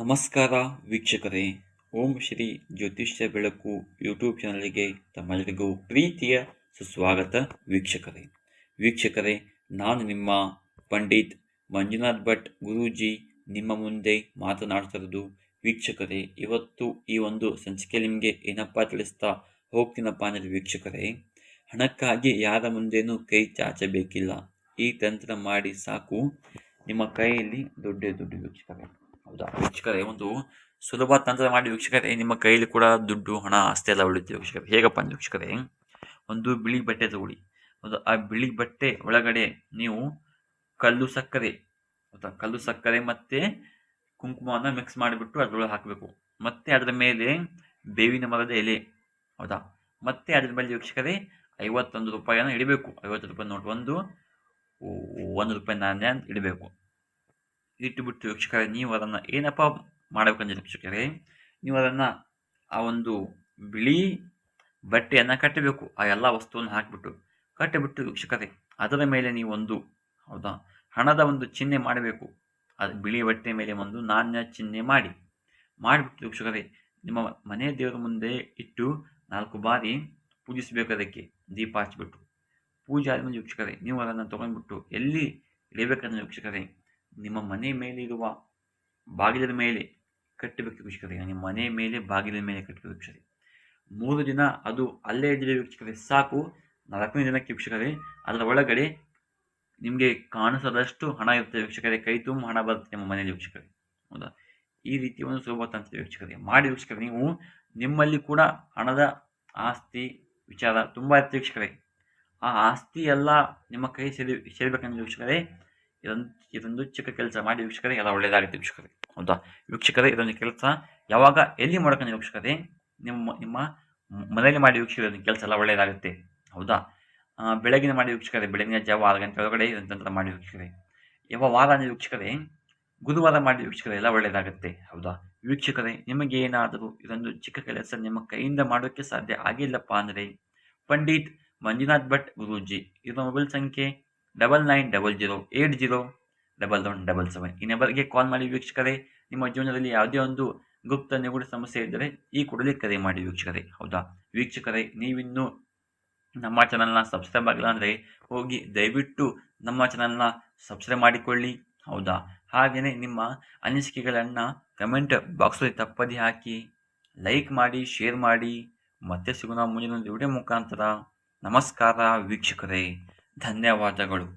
ನಮಸ್ಕಾರ ವೀಕ್ಷಕರೇ. ಓಂ ಶ್ರೀ ಜ್ಯೋತಿಷ್ಯ ಬೆಳಕು ಯೂಟ್ಯೂಬ್ ಚಾನಲ್ಗೆ ತಮ್ಮೆಲ್ಲರಿಗೂ ಪ್ರೀತಿಯ ಸುಸ್ವಾಗತ ವೀಕ್ಷಕರೇ. ವೀಕ್ಷಕರೇ, ನಾನು ನಿಮ್ಮ ಪಂಡಿತ್ ಮಂಜುನಾಥ್ ಭಟ್ ಗುರೂಜಿ ನಿಮ್ಮ ಮುಂದೆ ಮಾತನಾಡ್ತಿರೋದು ವೀಕ್ಷಕರೇ, ಇವತ್ತು ಈ ಒಂದು ಸಂಚಿಕೆ ನಿಮಗೆ ಏನಪ್ಪ ತಿಳಿಸ್ತಾ ಹೋಗ್ತೀನಪ್ಪ ಅಂದರೆ ವೀಕ್ಷಕರೇ, ಹಣಕ್ಕಾಗಿ ಯಾರ ಮುಂದೇನೂ ಕೈ ಚಾಚಬೇಕಿಲ್ಲ. ಈ ತಂತ್ರ ಮಾಡಿ ಸಾಕು. ನಿಮ್ಮ ಕೈಯಲ್ಲಿ ದೊಡ್ಡ ದುಡ್ಡು ವೀಕ್ಷಕರೇ. ಹೌದಾ? ವೀಕ್ಷಕರೇ, ಒಂದು ಸುಲಭ ತಂತ್ರ ಮಾಡಿ ವೀಕ್ಷಕರೇ, ನಿಮ್ಮ ಕೈಯಲ್ಲಿ ಕೂಡ ದುಡ್ಡು, ಹಣ, ಆಸ್ತಿ ಎಲ್ಲ ಉಳಿತು ವೀಕ್ಷಕರೇ. ಹೇಗಪ್ಪ ಅಂದ್ರೆ ವೀಕ್ಷಕರೇ, ಒಂದು ಬಿಳಿ ಬಟ್ಟೆ ತಗೊಳ್ಳಿ. ಒಂದು, ಆ ಬಿಳಿ ಬಟ್ಟೆ ಒಳಗಡೆ ನೀವು ಕಲ್ಲು ಸಕ್ಕರೆ, ಹೌದಾ? ಕಲ್ಲು ಸಕ್ಕರೆ ಮತ್ತು ಕುಂಕುಮವನ್ನು ಮಿಕ್ಸ್ ಮಾಡಿಬಿಟ್ಟು ಅದರೊಳಗೆ ಹಾಕಬೇಕು. ಮತ್ತೆ ಅದರ ಮೇಲೆ ಬೇವಿನ ಮರದ ಎಲೆ, ಹೌದಾ? ಮತ್ತೆ ಅದ್ರ ಮೇಲೆ ವೀಕ್ಷಕರೇ, ಐವತ್ತೊಂದು ರೂಪಾಯಿಯನ್ನು ಇಡಬೇಕು. ಐವತ್ತು ರೂಪಾಯಿ ನೋಡಿ ಒಂದು ಒಂದು ರೂಪಾಯಿ ನಾಣ್ಯ ಇಡಬೇಕು. ಇಟ್ಟುಬಿಟ್ಟು ವೀಕ್ಷಕರೇ, ನೀವು ಅದನ್ನು ಏನಪ್ಪ ಮಾಡಬೇಕಂದ್ರೆ ವೀಕ್ಷಕರೇ, ನೀವು ಅದನ್ನು ಆ ಒಂದು ಬಿಳಿ ಬಟ್ಟೆಯನ್ನು ಕಟ್ಟಬೇಕು, ಆ ಎಲ್ಲ ವಸ್ತುವನ್ನು ಹಾಕಿಬಿಟ್ಟು ಕಟ್ಟಿಬಿಟ್ಟು ವೀಕ್ಷಕರೇ, ಅದರ ಮೇಲೆ ನೀವು ಒಂದು, ಹೌದಾ, ಹಣದ ಒಂದು ಚಿಹ್ನೆ ಮಾಡಬೇಕು. ಅದು ಬಿಳಿ ಬಟ್ಟೆ ಮೇಲೆ ಒಂದು ನಾಣ್ಯ ಚಿಹ್ನೆ ಮಾಡಿ, ಮಾಡಿಬಿಟ್ಟು ವೀಕ್ಷಕರೇ, ನಿಮ್ಮ ಮನೆ ದೇವರ ಮುಂದೆ ಇಟ್ಟು ನಾಲ್ಕು ಬಾರಿ ಪೂಜಿಸಬೇಕು ಅದಕ್ಕೆ, ದೀಪ ಹಚ್ಚಿಬಿಟ್ಟು. ಪೂಜೆ ಆದಮೇಲೆ ವೀಕ್ಷಕರೇ, ನೀವು ಅದನ್ನು ತೊಗೊಂಡ್ಬಿಟ್ಟು ಎಲ್ಲಿ ಇಡಬೇಕಂದ್ರೆ ವೀಕ್ಷಕರೇ ನಿಮ್ಮ ಮನೆ ಮೇಲೆ ಇರುವ ಬಾಗಿಲಿನ ಮೇಲೆ ಕಟ್ಟಬೇಕು ವೀಕ್ಷಕರೇ. ನಿಮ್ಮ ಮನೆ ಮೇಲೆ ಬಾಗಿಲಿನ ಮೇಲೆ ಕಟ್ಟಬೇಕು ವೀಕ್ಷಕರೇ. ಮೂರು ದಿನ ಅದು ಅಲ್ಲೇ ಇದ್ದರೆ ವೀಕ್ಷಕರೇ ಸಾಕು. ನಾಲ್ಕನೇ ದಿನಕ್ಕೆ ವೀಕ್ಷಕರೇ, ಅದರ ಒಳಗಡೆ ನಿಮಗೆ ಕಾಣಿಸದಷ್ಟು ಹಣ ಇರುತ್ತೆ ವೀಕ್ಷಕರೇ. ಕೈ ತುಂಬ ಹಣ ಬರುತ್ತೆ ನಿಮ್ಮ ಮನೆಯಲ್ಲಿ ವೀಕ್ಷಕರೇ. ಹೌದಾ? ಈ ರೀತಿ ಒಂದು ಸುಲಭ ತಂತ್ರ ವೀಕ್ಷಕರೇ. ಮಾಡಿ ವೀಕ್ಷಕರೇ, ನೀವು ನಿಮ್ಮಲ್ಲಿ ಕೂಡ ಹಣದ ಆಸ್ತಿ ವಿಚಾರ ತುಂಬ ಇರುತ್ತೆ ವೀಕ್ಷಕರೇ. ಆ ಆಸ್ತಿ ಎಲ್ಲ ನಿಮ್ಮ ಕೈ ಸೇರಿ ಸೇರ್ಬೇಕಂದ್ರೆ ವೀಕ್ಷಕರೇ ಇದೊಂದು ಇದೊಂದು ಚಿಕ್ಕ ಕೆಲಸ ಮಾಡಿ ವೀಕ್ಷಕರೇ, ಎಲ್ಲ ಒಳ್ಳೆಯದಾಗುತ್ತೆ ವೀಕ್ಷಕರೇ, ಹೌದಾ? ವೀಕ್ಷಕರೇ, ಇದೊಂದು ಕೆಲಸ ಯಾವಾಗ ಎಲ್ಲಿ ಮಾಡ್ಕೊಂಡು ವೀಕ್ಷಕರೇ? ನಿಮ್ಮ ನಿಮ್ಮ ಮನೆಯಲ್ಲಿ ಮಾಡಿ ವೀಕ್ಷಕರೇ ಕೆಲಸ ಎಲ್ಲ ಒಳ್ಳೆಯದಾಗುತ್ತೆ ಹೌದಾ? ಬೆಳಗಿನ ಮಾಡಿ ವೀಕ್ಷಕರೇ, ಬೆಳಗಿನ ಜಾವ ಆರು ಗಂಟೆ ಒಳಗಡೆ ಇದೊಂದು ಮಾಡಿ ವೀಕ್ಷಕರೇ. ಯಾವ ವಾರ ನೀವು ವೀಕ್ಷಕರೇ, ಗುರುವಾರ ಮಾಡಿ ವೀಕ್ಷಕರೇ, ಎಲ್ಲ ಒಳ್ಳೆಯದಾಗುತ್ತೆ ಹೌದಾ? ವೀಕ್ಷಕರೇ, ನಿಮಗೆ ಏನಾದರೂ ಇದೊಂದು ಚಿಕ್ಕ ಕೆಲಸ ನಿಮ್ಮ ಕೈಯಿಂದ ಮಾಡೋಕ್ಕೆ ಸಾಧ್ಯ ಆಗಿಲ್ಲಪ್ಪ ಅಂದರೆ, ಪಂಡಿತ್ ಮಂಜುನಾಥ್ ಭಟ್ ಗುರೂಜಿ, ಇದರ ಮೊಬೈಲ್ ಸಂಖ್ಯೆ double nine double zero eight zero double one double seven ಈ ನಂಬರ್ಗೆ ಕಾಲ್ ಮಾಡಿ ವೀಕ್ಷಕರೇ, ನಿಮ್ಮ ಜೀವನದಲ್ಲಿ ಯಾವುದೇ ಒಂದು ಗುಪ್ತ ನಿಗೂಢ ಸಮಸ್ಯೆ ಇದ್ದರೆ ಈ ಕೂಡಲೇ ಕರೆ ಮಾಡಿ ವೀಕ್ಷಕರೇ, ಹೌದಾ? ವೀಕ್ಷಕರೇ, ನೀವಿನ್ನೂ ನಮ್ಮ ಚಾನಲ್ನ ಸಬ್ಸ್ಕ್ರೈಬ್ ಆಗಿಲ್ಲ ಅಂದರೆ ಹೋಗಿ ದಯವಿಟ್ಟು ನಮ್ಮ ಚಾನಲ್ನ ಸಬ್ಸ್ಕ್ರೈಬ್ ಮಾಡಿಕೊಳ್ಳಿ, ಹೌದಾ? ಹಾಗೆಯೇ ನಿಮ್ಮ ಅನಿಸಿಕೆಗಳನ್ನು ಕಮೆಂಟ್ ಬಾಕ್ಸಲ್ಲಿ ತಪ್ಪದಿ ಹಾಕಿ ಲೈಕ್ ಮಾಡಿ, ಶೇರ್ ಮಾಡಿ. ಮತ್ತೆ ಸಿಗೋಣ ಮುಂದಿನ ವಿಡಿಯೋ ಮುಖಾಂತರ. ನಮಸ್ಕಾರ ವೀಕ್ಷಕರೇ. ಧನ್ಯವಾದಗಳು.